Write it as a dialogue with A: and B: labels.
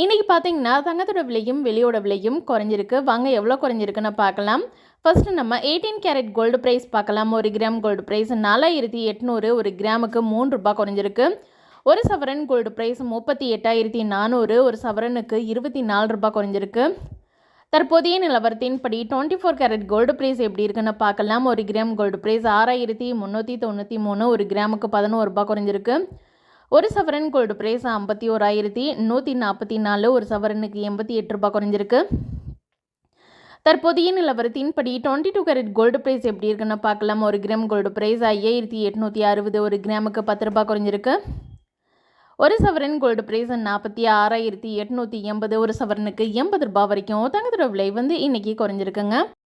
A: இன்றைக்கி பார்த்தீங்கன்னா தங்கத்தோட விலையும் வெளியோட விலையும் குறைஞ்சிருக்கு. வாங்க எவ்வளோ குறைஞ்சிருக்குன்னு பார்க்கலாம். ஃபர்ஸ்ட் நம்ம எயிட்டீன் கேரட் கோல்டு ப்ரைஸ் பார்க்கலாம். ஒரு கிராம் கோல்டு ப்ரைஸ் நாலாயிரத்தி எட்நூறு ஒரு கிராமுக்கு மூணு ரூபாய் குறைஞ்சிருக்கு. ஒரு சவரன் கோல்டு ப்ரைஸ் முப்பத்தி எட்டாயிரத்தி நானூறு ஒரு சவரனுக்கு இருபத்தி நாலு ரூபாய் குறைஞ்சிருக்கு. தற்போதைய நிலவரத்தின்படி twenty four carat gold price எப்படி இருக்குன்னு பார்க்கலாம். ஒரு கிராம் கோல்டு ப்ரைஸ் ஆறாயிரத்தி முந்நூற்றி தொண்ணூற்றி மூணு ஒரு கிராமுக்கு பதினோரு ரூபாய் குறைஞ்சிருக்கு. ஒரு சவரன் கோல்டு ப்ரைஸ் ஐம்பத்தி ஓராயிரத்தி நூற்றி நாற்பத்தி நாலு ஒரு சவரனுக்கு எண்பத்தி எட்டு ரூபாய் குறைஞ்சிருக்கு. தற்போதைய நிலவரத்தின்படி twenty two carat gold price எப்படி இருக்குன்னு பார்க்கலாம். ஒரு கிராம் கோல்டு ப்ரைஸ் ஐயாயிரத்தி எட்நூற்றி அறுபது ஒரு கிராமுக்கு பத்து ரூபாய் குறைஞ்சிருக்கு. ஒரு சவரன் கோல்டு ப்ரைஸ் நாற்பத்தி ஆறாயிரத்தி எட்நூற்றி எண்பது ஒரு சவரனுக்கு எண்பது ரூபாய் வரைக்கும் தங்கத்தோட விலை வந்து இன்றைக்கி குறைஞ்சிருக்குங்க.